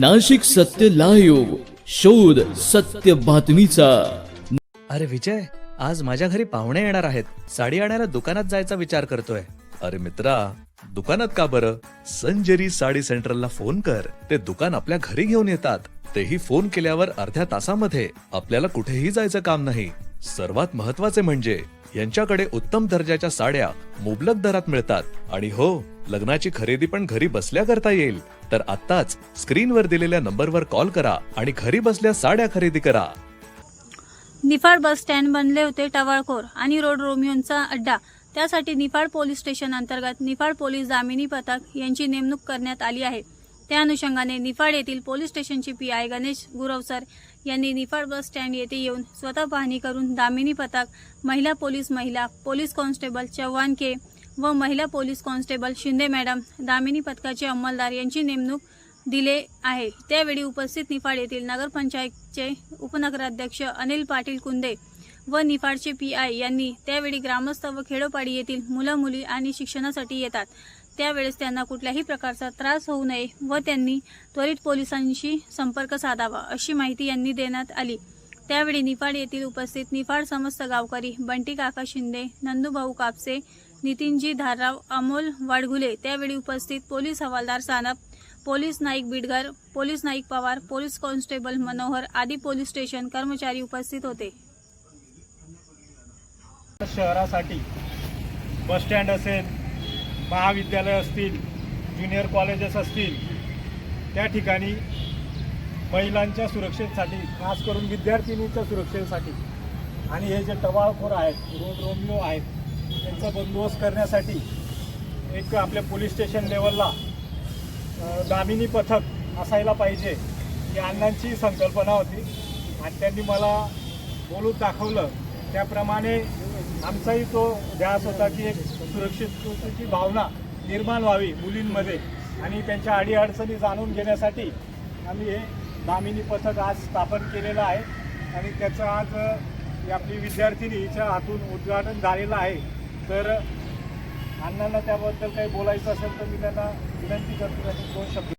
नाशिक सत्य लाईव्ह शोध सत्य बातमीचा. अरे विजय आज माझ्या घरी पाहुणे येणार आहेत. साडी आणायला दुकानात जायचा विचार करतोय. अरे मित्रा दुकानात का बरं? संजरी साडी सेंटरला फोन कर. ते दुकान आपल्या घरी घेऊन येतात. तेही फोन केल्यावर अर्ध्या तासामध्ये. आपल्याला कुठेही जायचं काम नाही. सर्वात महत्त्वाचे म्हणजे यांच्याकडे उत्तम दर्जाच्या साड्या मुबलक दरात मिळतात. आणि हो लग्नाची खरेदी पण घरी बसल्या करता येईल. तर आत्ताच स्क्रीनवर दिलेल्या नंबरवर कॉल करा आणि घरी बसल्या साड्या खरेदी करा. निफाड बस स्टँड बनले होते टवाळखोर आणि रोड रोमियोंचा अड्डा. त्यासाठी निफाड पोलीस स्टेशन अंतर्गत निफाड पोलीस दामिनी पथक यांची नेमणूक करण्यात आली आहे. त्या अनुषंगाने निफाड येथील पोलीस स्टेशनचे पी आय गणेश गुरवसर यांनी निफाड बस स्टँड येथे येऊन स्वतः पाहणी करून दामिनी पथक महिला पोलीस महिला पोलीस कॉन्स्टेबल चव्हाण के व महिला police constable Shinde madam Damini पथकाचे अंमलदार यांची नेमणूक दिले आहे. त्यावेळी उपस्थित निफाड येथील नगरपंचायतचे उपनगराध्यक्ष अनिल पाटील कुंदे व निफाडचे पी आय यांनी त्यावेळी ग्रामस्थ व खेडोपाडी येथील मुलं मुली आणि शिक्षणासाठी येतात. त्यावेळेस त्यांना कुठल्याही प्रकारचा त्रास होऊ नये व त्यांनी त्वरित पोलिसांशी संपर्क साधावा अशी माहिती यांनी देण्यात आली. त्यावेळी निफाड येथील उपस्थित निफाड समस्त गावकरी बंटी काका शिंदे नंदूभाऊ कापसे नितीनजी धारराव अमोल वाडघुले त्यावेळी उपस्थित पोलीस हवालदार Sanap police Naik Bidgar police Naik Pawar police constable Manohar आदी पोलीस स्टेशन कर्मचारी उपस्थित होते. शहरासाठी बसस्टँड असेल महाविद्यालय असतील ज्युनियर कॉलेजेस असतील त्या ठिकाणी महिलांच्या सुरक्षेसाठी खास करून विद्यार्थिनींच्या सुरक्षेसाठी आणि हे जे टवाळखोर आहेत रोड रोमिओ आहेत त्यांचा बंदोबस्त करण्यासाठी एक आपल्या पोलीस स्टेशन लेवलला दामिनी पथक असायला पाहिजे ही अण्णांची संकल्पना होती. आणि त्यांनी मला बोलून दाखवलं. त्याप्रमाणे आमचाही तो ध्यास होता की एक सुरक्षिततेची भावना निर्माण व्हावी मुलींमध्ये. आणि त्यांच्या अडीअडचणी जाणून घेण्यासाठी आम्ही हे दामिनी पथक आज स्थापन केलेलं आहे. आणि त्याचं आज ही आपली विद्यार्थिनी हिच्या हातून उद्घाटन झालेलं आहे. तर अण्णांना त्याबद्दल काही बोलायचं असेल तर मी त्यांना विनंती करतो त्यांनी दोन शब्द